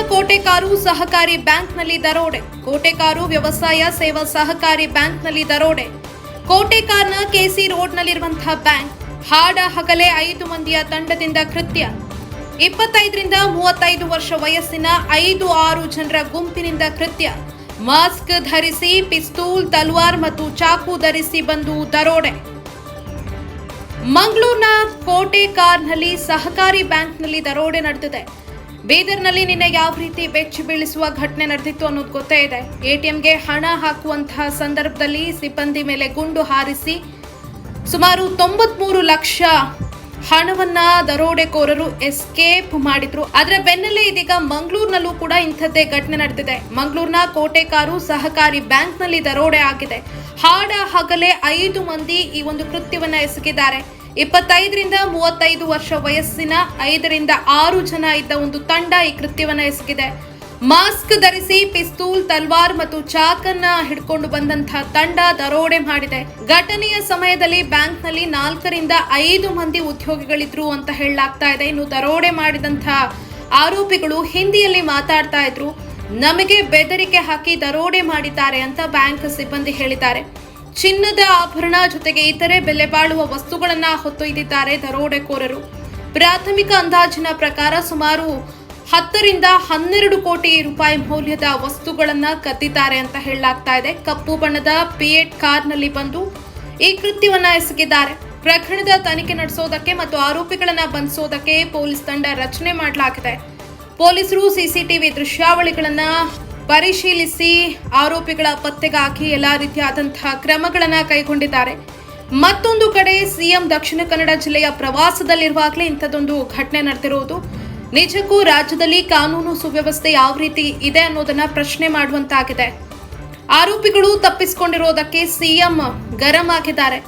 ಮಂಗಳೂರಿನ ಕೋಟೆಕಾರು ಸಹಕಾರಿ ಬ್ಯಾಂಕ್ನಲ್ಲಿ ದರೋಡೆ. ಕೋಟೆಕಾರು ವ್ಯವಸಾಯ ಸೇವಾ ಸಹಕಾರಿ ಬ್ಯಾಂಕ್ನಲ್ಲಿ ದರೋಡೆ. ಕೋಟೆಕಾರ್ನ ಕೆಸಿ ರೋಡ್ನಲ್ಲಿರುವಂತಹ ಬ್ಯಾಂಕ್, ಹಾಡ ಹಗಲೇ ಐದು ಮಂದಿಯ ತಂಡದಿಂದ ಕೃತ್ಯ. ಇಪ್ಪತ್ತೈದರಿಂದ ಮೂವತ್ತೈದು ವರ್ಷ ವಯಸ್ಸಿನ ಐದು ಆರು ಜನರ ಗುಂಪಿನಿಂದ ಕೃತ್ಯ. ಮಾಸ್ಕ್ ಧರಿಸಿ, ಪಿಸ್ತೂಲ್, ತಲ್ವಾರ್ ಮತ್ತು ಚಾಕು ಧರಿಸಿ ಬಂದು ದರೋಡೆ. ಮಂಗಳೂರಿನ ಕೋಟೆ ಕಾರ್ನಲ್ಲಿ ಸಹಕಾರಿ ಬ್ಯಾಂಕ್ನಲ್ಲಿ ದರೋಡೆ ನಡೆದಿದೆ. ಬೀದರ್ನಲ್ಲಿ ನಿನ್ನೆ ಯಾವ ರೀತಿ ಬೆಚ್ಚಿ ಬೀಳಿಸುವ ಘಟನೆ ನಡೆದಿತ್ತು ಅನ್ನೋದು ಗೊತ್ತೇ ಇದೆ. ಎಟಿಎಂಗೆ ಹಣ ಹಾಕುವಂತಹ ಸಂದರ್ಭದಲ್ಲಿ ಸಿಬ್ಬಂದಿ ಮೇಲೆ ಗುಂಡು ಹಾರಿಸಿ ಸುಮಾರು ತೊಂಬತ್ಮೂರು ಲಕ್ಷ ಹಣವನ್ನ ದರೋಡೆಕೋರರು ಎಸ್ಕೇಪ್ ಮಾಡಿದ್ರು. ಅದರ ಬೆನ್ನಲ್ಲೇ ಇದೀಗ ಮಂಗಳೂರಿನಲ್ಲೂ ಕೂಡ ಇಂಥದ್ದೇ ಘಟನೆ ನಡೆದಿದೆ. ಮಂಗಳೂರಿನ ಕೋಟೆಕಾರು ಸಹಕಾರಿ ಬ್ಯಾಂಕ್ನಲ್ಲಿ ದರೋಡೆ ಆಗಿದೆ. ಹಾಡ ಹಗಲೇ ಐದು ಮಂದಿ ಈ ಒಂದು ಕೃತ್ಯವನ್ನ ಎಸಗಿದ್ದಾರೆ. ಇಪ್ಪತ್ತೈದರಿಂದ ಮೂವತ್ತೈದು ವರ್ಷ ವಯಸ್ಸಿನ ಐದರಿಂದ ಆರು ಜನ ಇದ್ದ ಒಂದು ತಂಡ ಈ ಕೃತ್ಯವನ್ನು ಎಸಗಿದೆ. ಮಾಸ್ಕ್ ಧರಿಸಿ ಪಿಸ್ತೂಲ್, ತಲ್ವಾರ್ ಮತ್ತು ಚಾಕನ್ನ ಹಿಡ್ಕೊಂಡು ಬಂದಂತಹ ತಂಡ ದರೋಡೆ ಮಾಡಿದೆ. ಘಟನೆಯ ಸಮಯದಲ್ಲಿ ಬ್ಯಾಂಕ್ನಲ್ಲಿ ನಾಲ್ಕರಿಂದ ಐದು ಮಂದಿ ಉದ್ಯೋಗಿಗಳಿದ್ರು ಅಂತ ಹೇಳಲಾಗ್ತಾ ಇದೆ. ಇನ್ನು ದರೋಡೆ ಮಾಡಿದಂತಹ ಆರೋಪಿಗಳು ಹಿಂದಿಯಲ್ಲಿ ಮಾತಾಡ್ತಾ ಇದ್ರು. ನಮಗೆ ಬೆದರಿಕೆ ಹಾಕಿ ದರೋಡೆ ಮಾಡಿದ್ದಾರೆ ಅಂತ ಬ್ಯಾಂಕ್ ಸಿಬ್ಬಂದಿ ಹೇಳಿದ್ದಾರೆ. ಚಿನ್ನದ ಆಭರಣ ಜೊತೆಗೆ ಇತರೆ ಬೆಲೆ ಬಾಳುವ ವಸ್ತುಗಳನ್ನ ಹೊತ್ತೊಯ್ದಿದ್ದಾರೆ ದರೋಡೆಕೋರರು. ಪ್ರಾಥಮಿಕ ಅಂದಾಜಿನ ಪ್ರಕಾರ ಸುಮಾರು ಹತ್ತರಿಂದ ಹನ್ನೆರಡು ಕೋಟಿ ರೂಪಾಯಿ ಮೌಲ್ಯದ ವಸ್ತುಗಳನ್ನ ಕದ್ದಿದ್ದಾರೆ ಅಂತ ಹೇಳಲಾಗ್ತಾ ಇದೆ. ಕಪ್ಪು ಬಣ್ಣದ ಪಿಯೇಟ್ ಕಾರ್ನಲ್ಲಿ ಬಂದು ಈ ಕೃತ್ಯವನ್ನ ಎಸಗಿದ್ದಾರೆ. ಪ್ರಕರಣದ ತನಿಖೆ ನಡೆಸೋದಕ್ಕೆ ಮತ್ತು ಆರೋಪಿಗಳನ್ನ ಬಂಧಿಸೋದಕ್ಕೆ ಪೊಲೀಸ್ ತಂಡ ರಚನೆ ಮಾಡಲಾಗಿದೆ. ಪೊಲೀಸರು ಸಿಸಿಟಿವಿ ದೃಶ್ಯಾವಳಿಗಳನ್ನ ಪರಿಶೀಲಿಸಿ ಆರೋಪಿಗಳ ಪತ್ತೆಗಾಗಿ ಎಲ್ಲ ರೀತಿಯಾದಂತಹ ಕ್ರಮಗಳನ್ನು ಕೈಗೊಂಡಿದ್ದಾರೆ. ಮತ್ತೊಂದು ಕಡೆ ಸಿಎಂ ದಕ್ಷಿಣ ಕನ್ನಡ ಜಿಲ್ಲೆಯ ಪ್ರವಾಸದಲ್ಲಿರುವಾಗಲೇ ಇಂಥದ್ದೊಂದು ಘಟನೆ ನಡೆದಿರುವುದು. ನಿಜಕ್ಕೂ ರಾಜ್ಯದಲ್ಲಿ ಕಾನೂನು ಸುವ್ಯವಸ್ಥೆ ಯಾವ ರೀತಿ ಇದೆ ಅನ್ನೋದನ್ನ ಪ್ರಶ್ನೆ ಮಾಡುವಂತಾಗಿದೆ. ಆರೋಪಿಗಳು ತಪ್ಪಿಸಿಕೊಂಡಿರೋದಕ್ಕೆ ಸಿಎಂ ಗರಂ ಆಗಿದ್ದಾರೆ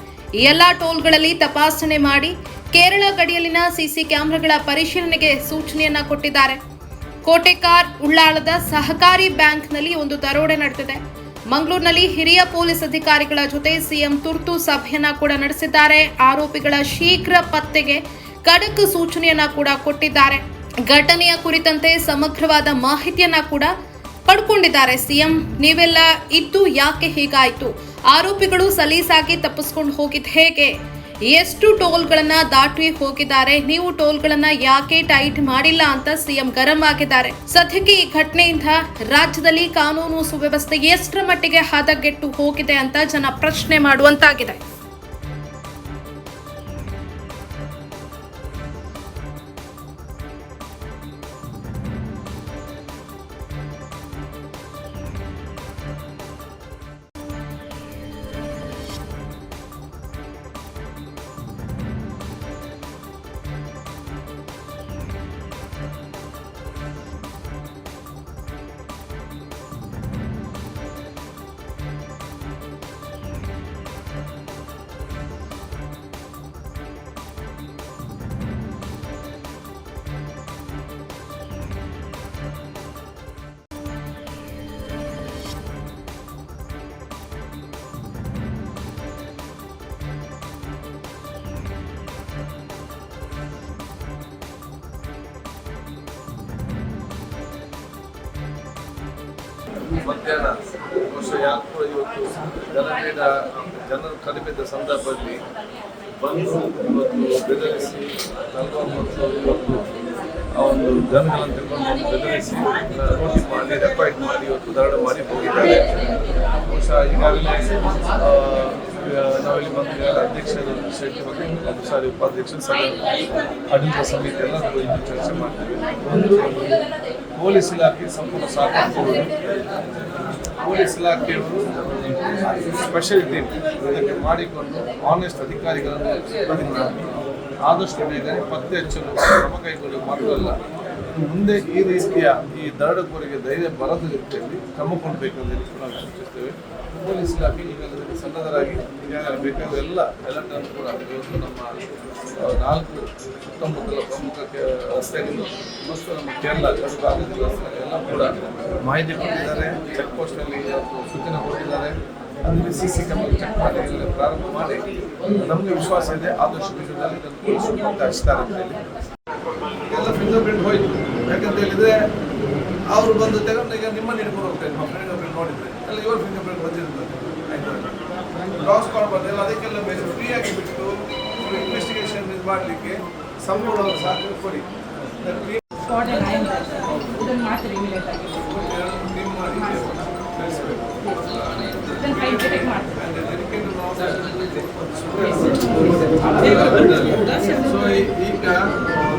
ಎಲ್ಲ ಟೋಲ್ಗಳಲ್ಲಿ ತಪಾಸಣೆ ಮಾಡಿ ಕೇರಳ ಗಡಿಯಲ್ಲಿನ ಸಿಸಿ ಕ್ಯಾಮೆರಾಗಳ ಪರಿಶೀಲನೆಗೆ ಸೂಚನೆಯನ್ನ ಕೊಟ್ಟಿದ್ದಾರೆ. ಕೋಟೆಕಾರ್ ಉಳ್ಳಾಳದ ಸಹಕಾರಿ ಬ್ಯಾಂಕ್ನಲ್ಲಿ ಒಂದು ದರೋಡೆ ನಡೆದಿದೆ. ಮಂಗಳೂರಿನಲ್ಲಿ ಹಿರಿಯ ಪೊಲೀಸ್ ಅಧಿಕಾರಿಗಳ ಜೊತೆ ಸಿಎಂ ತುರ್ತು ಸಭೆಯನ್ನ ಕೂಡ ನಡೆಸಿದ್ದಾರೆ. ಆರೋಪಿಗಳ ಶೀಘ್ರ ಪತ್ತೆಗೆ ಖಡಕ್ ಸೂಚನೆಯನ್ನ ಕೂಡ ಕೊಟ್ಟಿದ್ದಾರೆ. ಘಟನೆಯ ಕುರಿತಂತೆ ಸಮಗ್ರವಾದ ಮಾಹಿತಿಯನ್ನ ಕೂಡ ಪಡ್ಕೊಂಡಿದ್ದಾರೆ ಸಿಎಂ. ನೀವೆಲ್ಲ ಇದ್ದು ಯಾಕೆ ಹೀಗಾಯಿತು? ಆರೋಪಿಗಳು ಸಲೀಸಾಗಿ ತಪ್ಪಿಸ್ಕೊಂಡು ಹೋಗಿದ್ ಹೇಗೆ? ಎಷ್ಟು ಟೋಲ್ಗಳನ್ನ ದಾಟಿ ಹೋಗಿದ್ದಾರೆ, ನೀವು ಟೋಲ್ಗಳನ್ನ ಯಾಕೆ ಟೈಟ್ ಮಾಡಿಲ್ಲ ಅಂತ ಸಿಎಂ ಗರಂ ಆಗಿದ್ದಾರೆ. ಸದ್ಯಕ್ಕೆ ಈ ಘಟನೆಯಿಂದ ರಾಜ್ಯದಲ್ಲಿ ಕಾನೂನು ಸುವ್ಯವಸ್ಥೆ ಎಷ್ಟರ ಮಟ್ಟಿಗೆ ಹದಗೆಟ್ಟು ಹೋಗಿದೆ ಅಂತ ಜನ ಪ್ರಶ್ನೆ ಮಾಡುವಂತಾಗಿದೆ. ಮಧ್ಯಾಹ್ನ, ವರ್ಷ ಯಾಕೋ ಇವತ್ತು ಜನಪೀಡ ಜನರು ಕಡಿಮೆ ಸಂದರ್ಭದಲ್ಲಿ ಬಂದು ಇವತ್ತು ಬೆದರಿಸಿ ಇವತ್ತು ಆ ಒಂದು ಜನಗಳನ್ನು ತಿಳ್ಕೊಂಡು ಬಂದು ಬೆದರಿಸಿ ಮಾಡಿ ರೆಪಾಯಿಟ್ ಮಾಡಿ, ಇವತ್ತು ದರಡ ಮಾಡಿ ಹೋಗಿದ್ದಾರೆ ಬಹುಶಃ ಈಗಾಗಲೇ ನಾವಿಲ್ಲಿ ಬಂದು ಅಧ್ಯಕ್ಷರು ವಿಷಯಕ್ಕೆ ಸಾರಿ ಉಪಾಧ್ಯಕ್ಷರು ಸಭೆ ಆಡಳಿತ ಸಮಿತಿ ಎಲ್ಲ ಇನ್ನೂ ಚರ್ಚೆ ಮಾಡ್ತೀವಿ. ಪೊಲೀಸ್ ಇಲಾಖೆ ಸಂಪೂರ್ಣ ಸಹಕಾರ ಪೊಲೀಸ್ ಇಲಾಖೆಯವರು ಸ್ಪೆಷಲ್ ಟೀಮ್ ಇದಕ್ಕೆ ಮಾಡಿಕೊಂಡು ಆನೆಸ್ಟ್ ಅಧಿಕಾರಿಗಳನ್ನು ಆದಷ್ಟು ಬೇಗನೆ ಪತ್ತೆ ಹಚ್ಚಲು ಕ್ರಮ ಕೈಗೊಳ್ಳುವ ಮಾತ್ರವಲ್ಲ ಮುಂದೆ ಈ ರೀತಿಯ ಈ ದರಡುಕೋರಿಗೆ ಧೈರ್ಯ ಬರದ ರೀತಿಯಲ್ಲಿ ಕ್ರಮ ಕೊಡಬೇಕಂತ ಹೇಳಿ ಕೂಡ ಸೂಚಿಸ್ತೇವೆ ಪೊಲೀಸ್ ಇಲಾಖೆ ಈಗಾಗಲೇ ಸನ್ನದ್ಧರಾಗಿ ಈಗಾಗಲೇ ಬೇಕಾದ ಎಲ್ಲ ಅನ್ನು ಕೂಡ ಇವತ್ತು ನಮ್ಮ ನಾಲ್ಕು ಸುತ್ತಮುತ್ತಲ ಪ್ರಮುಖ ರಸ್ತೆಗಳು ಮತ್ತು ನಮ್ಮ ಕೇರಳ ಎಲ್ಲ ಕೂಡ ಮಾಹಿತಿ ಕೊಟ್ಟಿದ್ದಾರೆ. ಚೆಕ್ ಪೋಸ್ಟ್ನಲ್ಲಿ ಸೂಚನೆ ಕೊಟ್ಟಿದ್ದಾರೆ. ಅಲ್ಲಿ ಸಿ ಸಿ ಕ್ಯಾಮರಾ ಚೆಕ್ ಮಾಡಿ, ಎಲ್ಲ ಪ್ರಾರಂಭ ಮಾಡಿ. ನಮಗೆ ವಿಶ್ವಾಸ ಇದೆ, ಆದಷ್ಟು ಶೀಘ್ರದಲ್ಲಿ ಇದನ್ನು ಪೊಲೀಸರು ಹಚ್ತಾರೆ ಅಂತ ಹೇಳಿ ಎಲ್ಲ ಪ್ರಿಂಟ್ ಹೋಯ್ತು. ಯಾಕಂತ ಹೇಳಿದ್ರೆ ಅವರು ಬಂದು ತೆಗೊಂಡು ಈಗ ನಿಮ್ಮನ್ನು ಹಿಡ್ಕೊಂಡು ಹೋಗ್ತಾ ನಿಮ್ಮ ಫಿಂಗರ್ ಪ್ರಿಂಟ್ ನೋಡಿದ್ರೆ. ಅಲ್ಲಿ ಇವ್ರ ಫಿಂಗರ್ ಪ್ರಿಂಟ್ ಬಂದಿರ್ತದೆ ಆಯ್ತು? ಲಾಸ್ ಮಾಡಬಾರ್ದು ಎಲ್ಲ ಅದಕ್ಕೆಲ್ಲ ಬೇರೆ ಫ್ರೀ ಆಗಿ ಬಿಟ್ಟು ಇನ್ವೆಸ್ಟಿಗೇಷನ್ ಇದು ಮಾಡಲಿಕ್ಕೆ ಸಂಪೂರ್ಣ ಸಾಧ್ಯ ಕೊಡಿ. ಸೊ ಈಗ